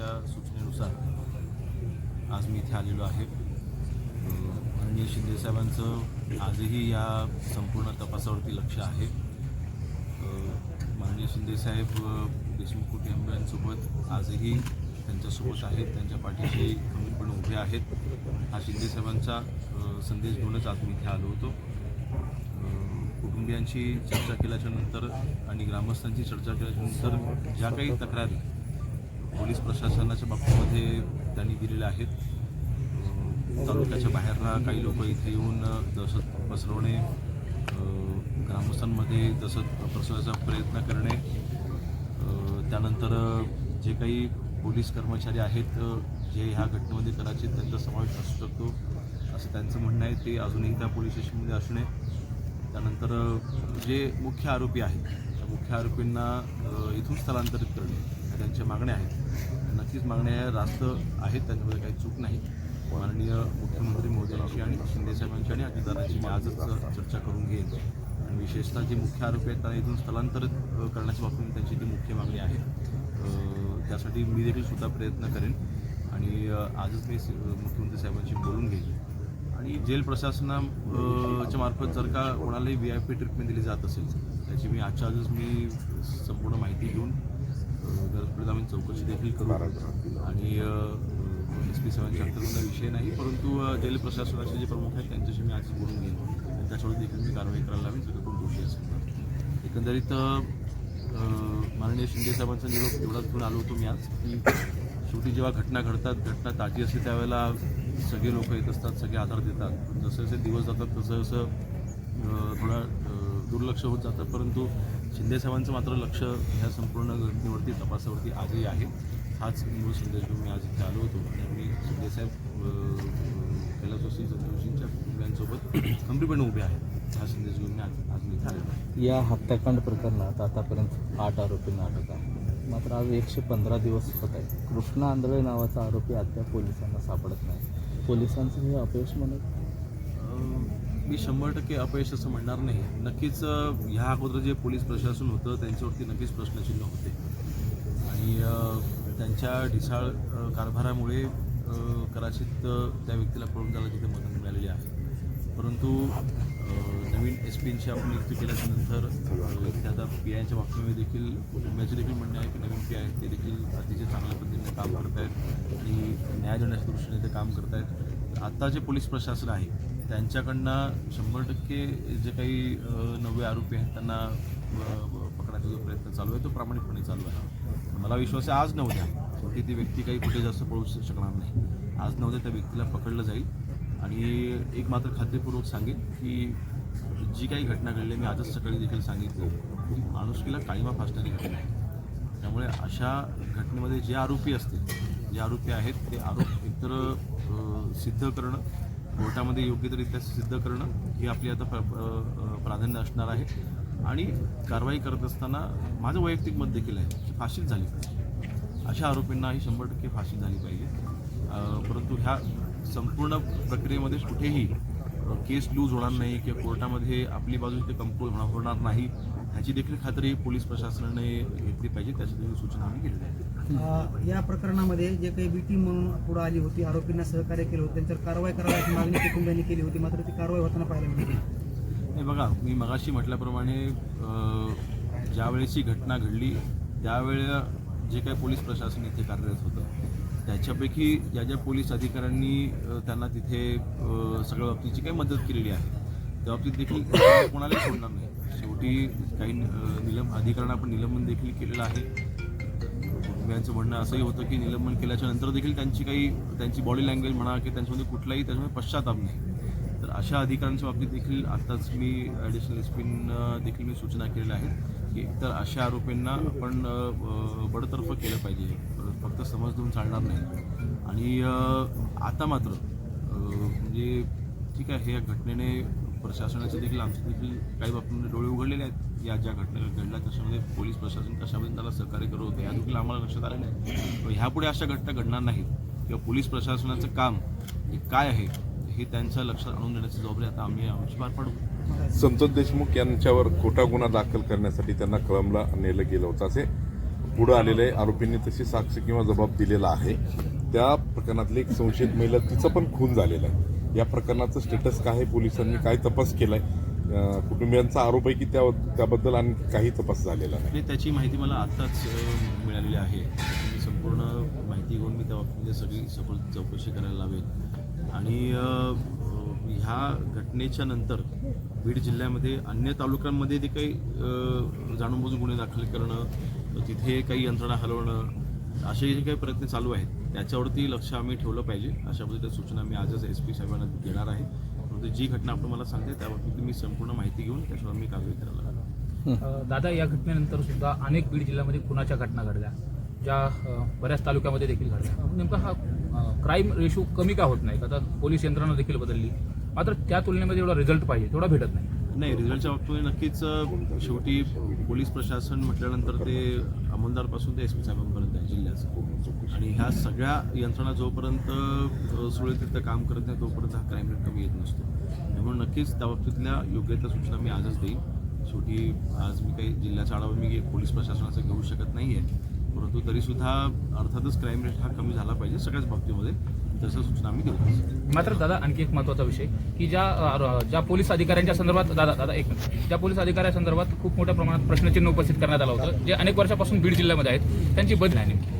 यांच्या सूचनेनुसार आज मी इथे आलेलो आहे. माननीय शिंदेसाहेबांचं आजही या संपूर्ण तपासावरती लक्ष आहे. माननीय शिंदेसाहेब देशमुख कुटुंबियांसोबत आजही त्यांच्यासोबत आहेत त्यांच्या पाठीशी खंबीरपणे उभे आहेत. हा शिंदेसाहेबांचा संदेश घेऊनच आज मी इथे आलो होतो. कुटुंबियांशी चर्चा केल्याच्यानंतर आणि ग्रामस्थांची चर्चा केल्याच्यानंतर ज्या काही तक्रारी पोलीस प्रशासनाच्या बाबतीमध्ये त्यांनी दिलेल्या आहेत. तालुक्याच्या बाहेरनं काही लोक इथे येऊन दहशत पसरवणे ग्रामस्थांमध्ये दहशत पसरवायचा प्रयत्न करणे त्यानंतर जे काही पोलीस कर्मचारी आहेत जे ह्या घटनेमध्ये कदाचित त्यांचा समावेश असू शकतो असं त्यांचं म्हणणं आहे. ते अजूनही त्या पोलीस स्टेशनमध्ये असणे. त्यानंतर जे मुख्य आरोपी आहेत त्या मुख्य आरोपींना इथून स्थलांतरित करणे त्यांच्या मागण्या आहेत. नक्कीच मागण्या रास्त आहेत त्यांच्यामध्ये काही चूक नाही. माननीय मुख्यमंत्री मोदींशी आणि शिंदेसाहेबांची आणि अधिकाऱ्यांशी मी आजच चर्चा करून घेईन. आणि विशेषतः जे मुख्य आरोपी आहेत त्यांना इथून स्थलांतरित करण्याच्या बाबतीत त्यांची ती मुख्य मागणी आहे त्यासाठी मी देखील सुद्धा प्रयत्न करेन. आणि आजच मी मुख्यमंत्री साहेबांशी बोलून घेईन. आणि जेल प्रशासनाच्या मार्फत जर का कोणालाही व्ही आय पी ट्रीटमेंट दिली जात असेल त्याची मी आजच्या आजच मी संपूर्ण माहिती घेऊन गरज पडेल आम्ही चौकशी देखील करू. आणि एस पी साहेबांच्या अंतर्गत विषय नाही परंतु जेल प्रशासनाचे जे प्रमुख आहेत त्यांच्याशी मी आज बोलून घेईन. आणि त्याच्यावर देखील मी कारवाई करायला हवी जर कोण दोषी असेल. एकंदरीत माननीय शिंदे साहेबांचा निरोप एवढाच घेऊन आलो होतो मी आज की शेवटी जेव्हा घटना घडतात घटना ताजी असते त्यावेळेला सगळे लोक येत असतात सगळे आधार देतात. जसे जसे दिवस जातात तसं जसं थोडा दुर्लक्ष होत जातं. परंतु शिंदेसाहेबांचं मात्र लक्ष ह्या संपूर्ण घटनेवरती तपासावरती आजही आहे. हाच मूळ संदेश घेऊन मी आज इथे आलो होतो. आणि आम्ही शिंदेसाहेब कैलास जोशी जोशींच्या कुटुंबियांसोबत खंबीरपणे उभे आहेत. हा संदेश घेऊन मी आज आज मी इथे आलेलो या हत्याकांड प्रकरणात आतापर्यंत आठ आरोपींना अटक आहे मात्र आज एकशे पंधरा दिवस होत आहे कृष्णा आंधळे नावाचा आरोपी अद्याप पोलिसांना सापडत नाही. पोलिसांचं हे अपयश म्हणत मी शंभर टक्के अपयश असं म्हणणार नाही. नक्कीच ह्या अगोदर जे पोलीस प्रशासन होतं त्यांच्यावरती नक्कीच प्रश्नचिन्ह होते. आणि त्यांच्या ढिसाळ कारभारामुळे कदाचित त्या व्यक्तीला पळून जायला तिथे मदत मिळालेली आहे. परंतु नवीन एस पींची आपण नियुक्ती केल्यानंतर अं, आता पी आयच्या बाबतीमध्ये देखील कुटुंबियाचे देखील म्हणणे आहे की नवीन पी आय ते देखील अतिशय चांगल्या पद्धतीने काम करत आहेत आणि न्याय देण्याच्या दृष्टीने ते काम करत आहेत आत्ता जे पोलीस प्रशासन आहे त्यांच्याकडनं शंभर टक्के जे काही नवे आरोपी आहेत त्यांना पकडण्याचा पकडायचा जो प्रयत्न चालू आहे तो प्रामाणिकपणे चालू आहे. मला विश्वास आहे आज नव्हत्या. की ती व्यक्ती काही कुठे जास्त पळू शकणार नाही. आज नव्हत्या त्या व्यक्तीला पकडलं जाईल. आणि एक मात्र खात्रीपूर्वक सांगेन की जी काही घटना घडली मी आजच सकाळी देखील सांगितलं की माणुसकीला काळीमा फासणारी घटना आहे. त्यामुळे अशा घटनेमध्ये जे आरोपी असतील जे आरोपी आहेत ते आरोप एकतर सिद्ध करणं कोर्टामध्ये योग्यरित्या सिद्ध करणं हे आपली आता प्राधान्य असणार आहे. आणि कारवाई करत असताना माझं वैयक्तिक मत देखील आहे की फाशीच झाली पाहिजे. अशा आरोपींना ही शंभर टक्के फाशी झाली पाहिजे. परंतु ह्या संपूर्ण प्रक्रियेमध्ये कुठेही केस लूज होणार नाही किंवा कोर्टामध्ये आपली बाजू इथे कमकुवत होणार होणार नाही. ह्याची देखील खात्री पोलीस प्रशासनाने घेतली पाहिजे त्याची देखील सूचना आम्ही अ, या प्रकरणामध्ये जे काही बी टीम म्हणून पुढे आली होती आरोपींना सहकार्य केलं होतं त्यांच्यावर कारवाई करायची मागणी कुटुंबियांनी केली होती मात्र ती कारवाई होताना पाहायला मिळाली. नाही बघा मी मगाशी म्हटल्याप्रमाणे अ, ज्यावेळेची घटना घडली त्यावेळेला जे काही पोलीस प्रशासन इथे कार्यरत होतं त्याच्यापैकी ज्या ज्या पोलीस अधिकाऱ्यांनी त्यांना तिथे सगळ्या बाबतीची काही मदत केलेली आहे त्या बाबतीत देखील कोणालाही सोडणार नाही. शेवटी काही निलंब अधिकाऱ्यांना आपण निलंबन देखील केलेलं आहे. कुटुंबियांचं म्हणणं असंही होतं की निलंबन केल्याच्यानंतर देखील त्यांची काही त्यांची बॉडी लँग्वेज म्हणा की त्यांच्यामध्ये कुठलाही त्याच्यामध्ये पश्चाताप नाही. तर अशा अधिकाऱ्यांच्या बाबतीत देखील आत्ताच मी ॲडिशनल एस देखील मी सूचना केलेल्या आहेत की तर अशा आरोपींना आपण बडतर्फ केलं पाहिजे. फक्त समज देऊन चालणार नाही. आणि आता मात्र म्हणजे ठीक आहे या घटनेने प्रशासनाचे देखील आमचे देखील काही बाबतीमध्ये डोळे उघडलेले आहेत. या ज्या घटना घडल्या त्याच्यामध्ये पोलीस प्रशासन कशामध्ये त्याला सहकार्य करत होतं या देखील आम्हाला लक्षात आलेलं नाही पण ह्यापुढे अशा घटना घडणार नाहीत. किंवा पोलीस प्रशासनाचं काम हे काय आहे हे त्यांच्या लक्षात आणून देण्याची जबाबदारी आता आम्ही आमची पार पाडू. संतोष देशमुख यांच्यावर खोटा गुन्हा दाखल करण्यासाठी त्यांना कळमला नेलं गेलं होतं असे पुढं आलेलं आहे आरोपींनी तशी साक्ष किंवा जबाब दिलेला आहे. त्या प्रकरणातली एक संशयित महिला तिचा पण खून झालेला आहे. या प्रकरणाचं स्टेटस काय आहे? पोलिसांनी काय तपास केलाय? कुटुंबियांचा आरोप आहे की त्या त्याबद्दल आणखी काही तपास झालेला नाही? आणि त्याची माहिती मला आत्ताच मिळालेली आहे. मी संपूर्ण माहिती घेऊन मी त्या बाबतीमध्ये म्हणजे सगळी सखोल चौकशी करायला लावेल आणि ह्या घटनेच्या नंतर बीड जिल्ह्यामध्ये अन्य तालुक्यांमध्ये जे काही अ, जाणूनबुजून गुन्हे दाखल करणं तिथे काही यंत्रणा हलवणं असे जे काही प्रयत्न चालू आहेत. त्याच्यावरती लक्ष आम्ही ठेवलं पाहिजे. अशा पद्धतीच्या सूचना मी आजच एस पी साहेबांना देणार आहे. परंतु जी घटना आपण मला सांगते त्याबाबतीत मी संपूर्ण माहिती घेऊन त्याच्यावर मी कारवाई करायला लागेल. दादा या घटनेनंतर सुद्धा अनेक बीड जिल्ह्यामध्ये खुनाच्या घटना घडल्या? ज्या बऱ्याच तालुक्यामध्ये देखील घडल्या. नेमका हा क्राईम रेशो कमी का होत नाही? आता पोलीस यंत्रणा देखील बदलली. मात्र त्या तुलनेमध्ये एवढा रिझल्ट पाहिजे तेवढा भेटत नाही. नाही रिझल्टच्या बाबतीमध्ये नक्कीच शेवटी पोलीस प्रशासन म्हटल्यानंतर ते अंमलदारपासून ते एस पी साहेबांपर्यंत आहे जिल्ह्याचं. आणि ह्या सगळ्या यंत्रणा जोपर्यंत अ, सुरळीतरित्या काम करत नाही तोपर्यंत हा क्राईम रेट कमी येत नसतो. त्यामुळे नक्कीच त्या बाबतीतल्या योग्य त्या सूचना मी आजच देईन. शेवटी आज मी काही जिल्ह्याचा आढावा मी पोलीस प्रशासनाचा घेऊ शकत नाही आहे परंतु तरीसुद्धा अर्थातच क्राईम रेट हा कमी झाला पाहिजे सगळ्याच बाबतीमध्ये. तसं सूचना आम्ही देऊ. मात्र दादा आणखी एक महत्त्वाचा विषय की ज्या अ, ज्या पोलीस अधिकाऱ्यांच्या संदर्भात दादा दादा एक मिनिट. ज्या पोलीस अधिकाऱ्यांसंदर्भात खूप मोठ्या प्रमाणात प्रश्नचिन्ह उपस्थित करण्यात आलं होतं जे अनेक वर्षापासून बीड जिल्ह्यामध्ये आहेत त्यांची बदली आहे नेमकी